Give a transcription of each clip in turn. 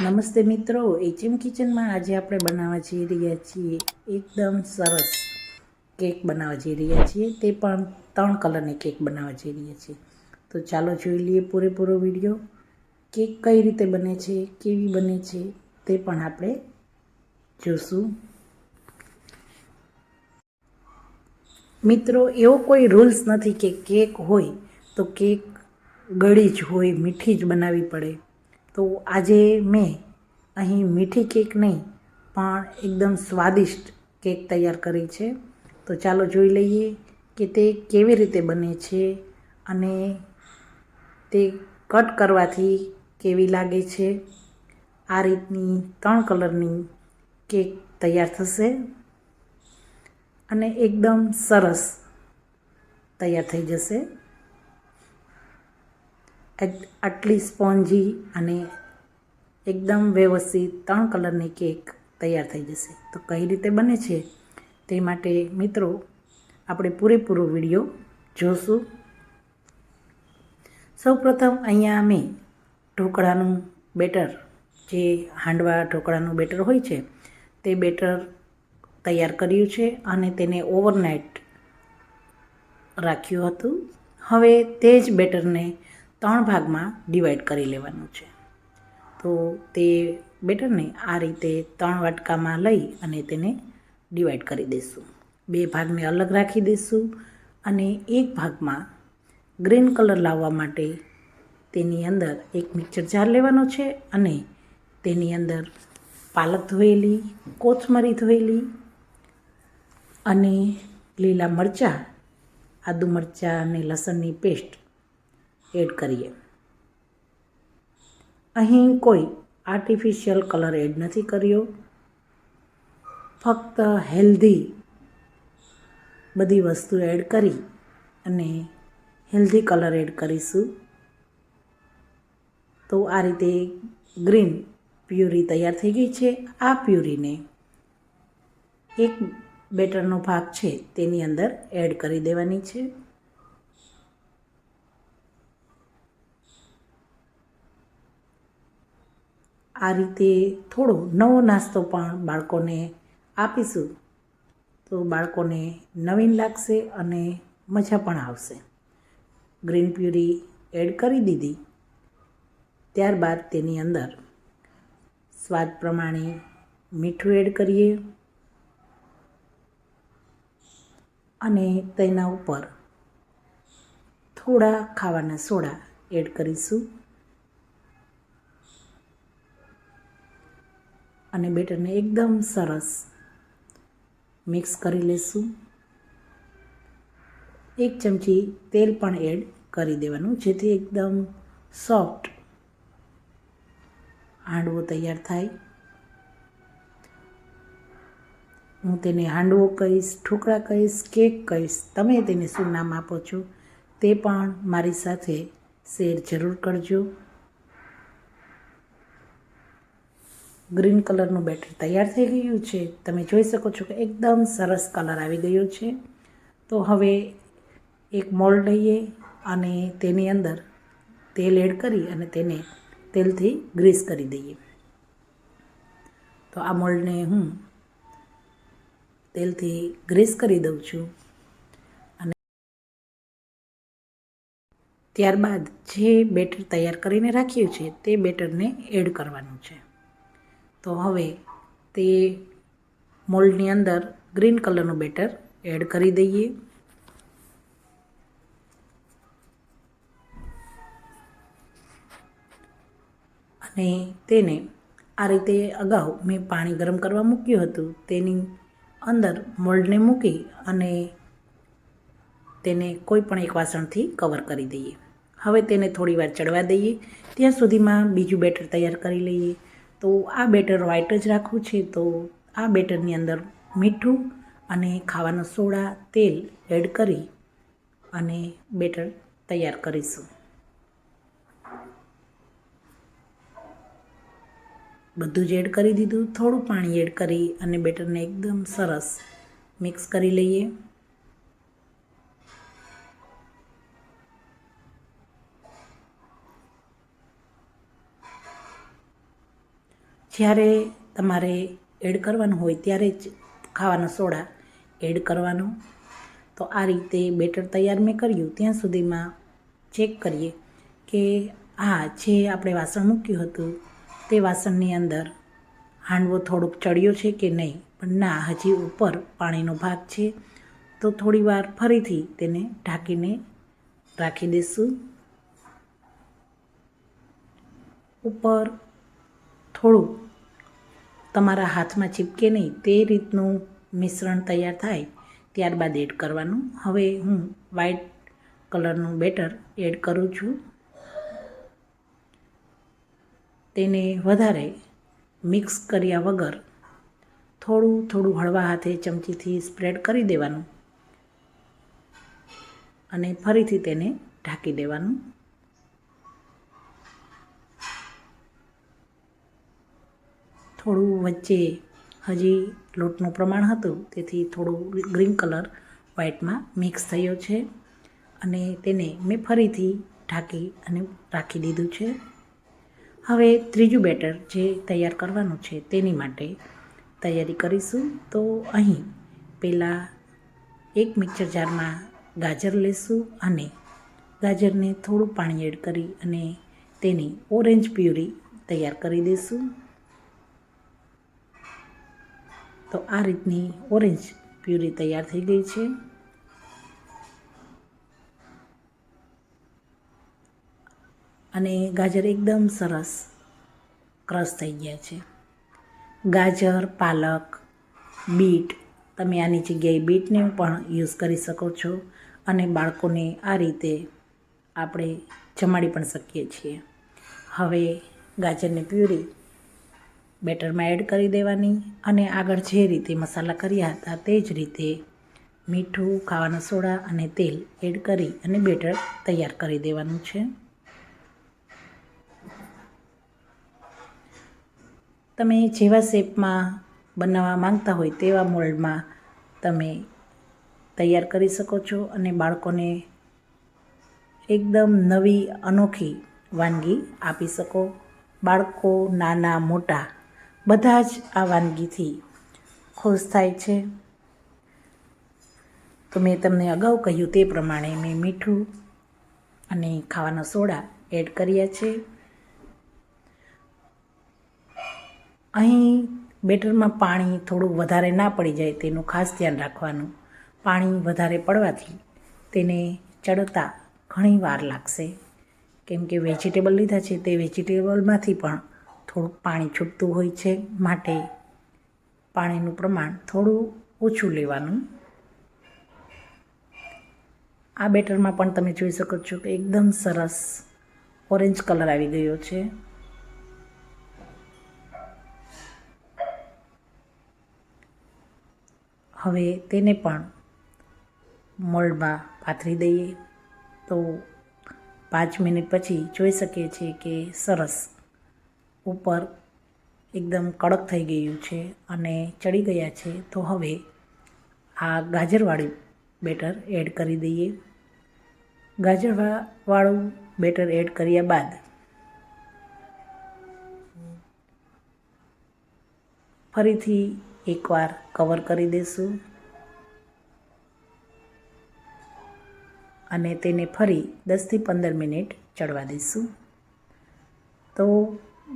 નમસ્તે મિત્રો એચએમ કિચનમાં આજે આપણે બનાવવા જઈ રહ્યા છીએ એકદમ સરસ કેક બનાવવા જઈ રહ્યા છીએ. તે પણ ત્રણ કલરની કેક બનાવવા જઈ રહ્યા છીએ. તો ચાલો જોઈ લઈએ પૂરેપૂરો વીડિયો. કેક કઈ રીતે બને છે, કેવી બને છે, તે પણ આપણે જોશું. મિત્રો, એવો કોઈ રૂલ્સ નથી કે કેક હોય તો કેક ગળી જ હોય, મીઠી જ બનાવવી પડે. તો આજે મેં અહીં મીઠી કેક નહીં, પણ એકદમ સ્વાદિષ્ટ કેક તૈયાર કરી છે. તો ચાલો જોઈ લઈએ કે તે કેવી રીતે બને છે અને તે કટ કરવાથી કેવી લાગે છે. આ રીતની ત્રણ કલરની કેક તૈયાર થશે અને એકદમ સરસ તૈયાર થઈ જશે. આટલી સ્પોન્જી અને એકદમ વ્યવસ્થિત ત્રણ કલરની કેક તૈયાર થઈ જશે. તો કઈ રીતે બને છે તે માટે મિત્રો આપણે પૂરેપૂરો વીડિયો જોશું. સૌપ્રથમ અહીંયા અમે ઢોકળાનું બેટર, જે હાંડવા ઢોકળાનું બેટર હોય છે, તે બેટર તૈયાર કર્યું છે અને તેને ઓવરનાઇટ રાખ્યું હતું. હવે તે જ બેટરને ત્રણ ભાગમાં ડિવાઈડ કરી લેવાનું છે. તો તે બેટરને આ રીતે ત્રણ વાટકામાં લઈ અને તેને ડિવાઈડ કરી દઈશું. બે ભાગને અલગ રાખી દઈશું અને એક ભાગમાં ગ્રીન કલર લાવવા માટે તેની અંદર એક મિક્સર જાર લેવાનો છે અને તેની અંદર પાલક ધોયેલી, કોથમરી ધોયેલી અને લીલા મરચાં, આદુ મરચાં અને લસણની પેસ્ટ એડ કરીએ. અહીં કોઈ આર્ટિફિશિયલ કલર એડ નથી કર્યો. ફક્ત હેલ્ધી બધી વસ્તુ એડ કરી અને હેલ્ધી કલર એડ કરીશું. તો આ રીતે ગ્રીન પ્યુરી તૈયાર થઈ ગઈ છે. આ પ્યુરીને એક બેટરનો ભાગ છે, તેની અંદર એડ કરી દેવાની છે. આ રીતે થોડો નવો નાસ્તો પણ બાળકોને આપીશું. તો બાળકોને નવીન લાગશે અને મજા પણ આવશે. ગ્રીન પ્યુરી એડ કરી દીધી. ત્યારબાદ તેની અંદર સ્વાદ પ્રમાણે મીઠું એડ કરીએ અને તેના ઉપર થોડા ખાવાના સોડા એડ કરીશું. અને બેટરને એકદમ સરસ મિક્સ કરી લેશું. એક ચમચી તેલ પણ એડ કરી દેવાનું, જેથી એકદમ સોફ્ટ હાંડવો તૈયાર થાય. હું તેને હાંડવો કહીશ, ઠોકળા કહીશ, કેક કહીશ, તમે તેને શું નામ આપો છો તે પણ મારી સાથે શેર જરૂર કરજો. ગ્રીન કલરનું બેટર તૈયાર થઈ ગયું છે. તમે જોઈ શકો છો કે એકદમ સરસ કલર આવી ગયો છે. તો હવે એક મોલ્ડ લઈએ અને તેની અંદર તેલ એડ કરી અને તેને તેલથી ગ્રીસ કરી દઈએ. તો આ મોલ્ડને હું તેલથી ગ્રીસ કરી દઉં છું. અને ત્યારબાદ જે બેટર તૈયાર કરીને રાખ્યું છે તે બેટરને એડ કરવાનું છે. તો હવે તે મોલ્ડની અંદર ગ્રીન કલરનું બેટર એડ કરી દઈએ. અને તેને આ રીતે અગાઉ મેં પાણી ગરમ કરવા મૂક્યું હતું. તેની અંદર મોલ્ડને મૂકી અને તેને કોઈ પણ એક વાસણથી કવર કરી દઈએ. હવે તેને થોડી વાર ચડવા દઈએ. ત્યાં સુધીમાં બીજું બેટર તૈયાર કરી લઈએ. તો આ બેટર વ્હાઈટ જ રાખવું છે. તો આ બેટરની અંદર મીઠું અને ખાવાનો સોડા, તેલ એડ કરી અને બેટર તૈયાર કરીશું. બધું જ એડ કરી દીધું. થોડું પાણી એડ કરી અને બેટરને એકદમ સરસ મિક્સ કરી લઈએ. જ્યારે તમારે એડ કરવાનું હોય ત્યારે જ ખાવાનો સોડા એડ કરવાનો. તો આ રીતે બેટર તૈયાર મેં કર્યું. ત્યાં સુધીમાં ચેક કરીએ કે આ જે આપણે વાસણ મૂક્યું હતું તે વાસણની અંદર હાંડવો થોડોક ચડ્યો છે કે નહીં? પણ ના, હજી ઉપર પાણીનો ભાગ છે. તો થોડીવાર ફરીથી તેને ઢાંકીને રાખી દઈશું. ઉપર થોડું તમારા હાથમાં ચીપકે નહીં, તે રીતનું મિશ્રણ તૈયાર થાય ત્યારબાદ એડ કરવાનું. હવે હું વ્હાઈટ કલરનું બેટર એડ કરું છું. તેને વધારે મિક્સ કર્યા વગર થોડું થોડું હળવા હાથે ચમચીથી સ્પ્રેડ કરી દેવાનું અને ફરીથી તેને ઢાંકી દેવાનું. થોડું વચ્ચે હજી લોટનું પ્રમાણ હતું, તેથી થોડું ગ્રીન કલર વ્હાઇટમાં મિક્સ થયો છે અને તેને મેં ફરીથી ઢાંકી અને રાખી દીધું છે. હવે ત્રીજું બેટર જે તૈયાર કરવાનું છે તેની માટે તૈયારી કરીશું. તો અહીં પહેલાં એક મિક્સર જારમાં ગાજર લેશું અને ગાજરને થોડું પાણી એડ કરી અને તેની ઓરેન્જ પ્યુરી તૈયાર કરી દઈશું. તો આ રીતની ઓરેન્જ પ્યુરી તૈયાર થઈ ગઈ છે. અને ગાજર એકદમ સરસ ક્રશ થઈ ગયા છે. ગાજર, પાલક, બીટ, તમે આની જગ્યાએ બીટને પણ યુઝ કરી શકો છો અને બાળકોને આ રીતે આપણે જમાડી પણ શકીએ છીએ. હવે ગાજરની પ્યુરી બેટરમાં એડ કરી દેવાની અને આગળ જે રીતે મસાલા કર્યા હતા તે જ રીતે મીઠું, ખાવાના સોડા અને તેલ એડ કરી અને બેટર તૈયાર કરી દેવાનું છે. તમે જેવા શેપમાં બનાવવા માંગતા હોય તેવા મોલ્ડમાં તમે તૈયાર કરી શકો છો અને બાળકોને એકદમ નવી અનોખી વાનગી આપી શકો. બાળકો નાના, મોટા બધા જ આ વાનગીથી ખુશ થાય છે. તો મેં તમને અગાઉ કહ્યું તે પ્રમાણે મેં મીઠું અને ખાવાના સોડા એડ કર્યા છે. અહીં બેટરમાં પાણી થોડું વધારે ના પડી જાય તેનું ખાસ ધ્યાન રાખવાનું. પાણી વધારે પડવાથી તેને ચડતા ઘણી વાર લાગશે. કેમ કે વેજીટેબલ લીધા છે તે વેજીટેબલમાંથી પણ થોડુંક પાણી છૂટતું હોય છે માટે પાણીનું પ્રમાણ થોડું ઓછું લેવાનું. આ બેટરમાં પણ તમે જોઈ શકો છો કે એકદમ સરસ ઓરેન્જ કલર આવી ગયો છે. હવે તેને પણ મોલ્ડમાં પાથરી દઈએ તો પાંચ મિનિટ પછી જોઈ શકીએ છીએ કે સરસ ઉપર એકદમ કડક થઈ ગયું છે અને ચડી ગયા છે, તો હવે આ ગાજરવાળું બેટર એડ કરી દઈએ. ગાજરવાળું બેટર એડ કર્યા બાદ ફરીથી એકવાર કવર કરી દઈશું અને તેને ફરી દસથી પંદર મિનિટ ચડવા દઈશું તો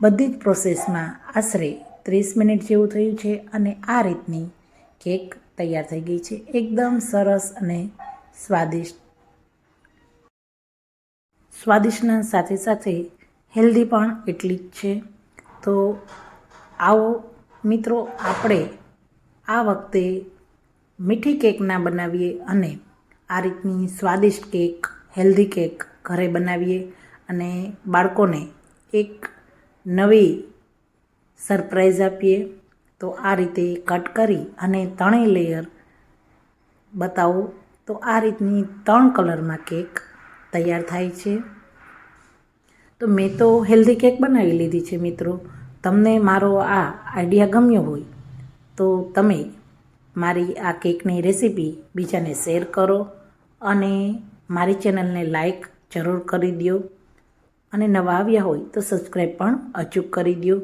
બધી જ પ્રોસેસમાં આશરે ત્રીસ મિનિટ જેવું થયું છે અને આ રીતની કેક તૈયાર થઈ ગઈ છે. એકદમ સરસ અને સ્વાદિષ્ટ. સ્વાદિષ્ટના સાથે સાથે હેલ્ધી પણ એટલી જ છે. તો આવો મિત્રો, આપણે આ વખતે મીઠી કેક ના બનાવીએ અને આ રીતની સ્વાદિષ્ટ કેક, હેલ્ધી કેક ઘરે બનાવીએ અને બાળકોને એક નવી સરપ્રાઈઝ આપીએ, તો આ રીતે કટ કરી અને ત્રણેય લેયર બતાવો. તો આ રીતની ત્રણ કલરમાં કેક તૈયાર થાય છે. તો મેં તો હેલ્ધી કેક બનાવી લીધી છે મિત્રો. તમને મારો આ આઈડિયા ગમ્યો હોય, તો તમે મારી આ કેકની રેસીપી બીજાને શેર કરો અને મારી ચેનલને લાઈક જરૂર કરી દો અને નવા આવ્યા હોય તો સબસ્ક્રાઈબ પણ અચૂક કરી દો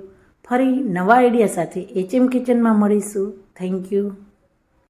ફરી નવા આઈડિયા સાથે એચએમ કિચનમાં મળીશું. Thank you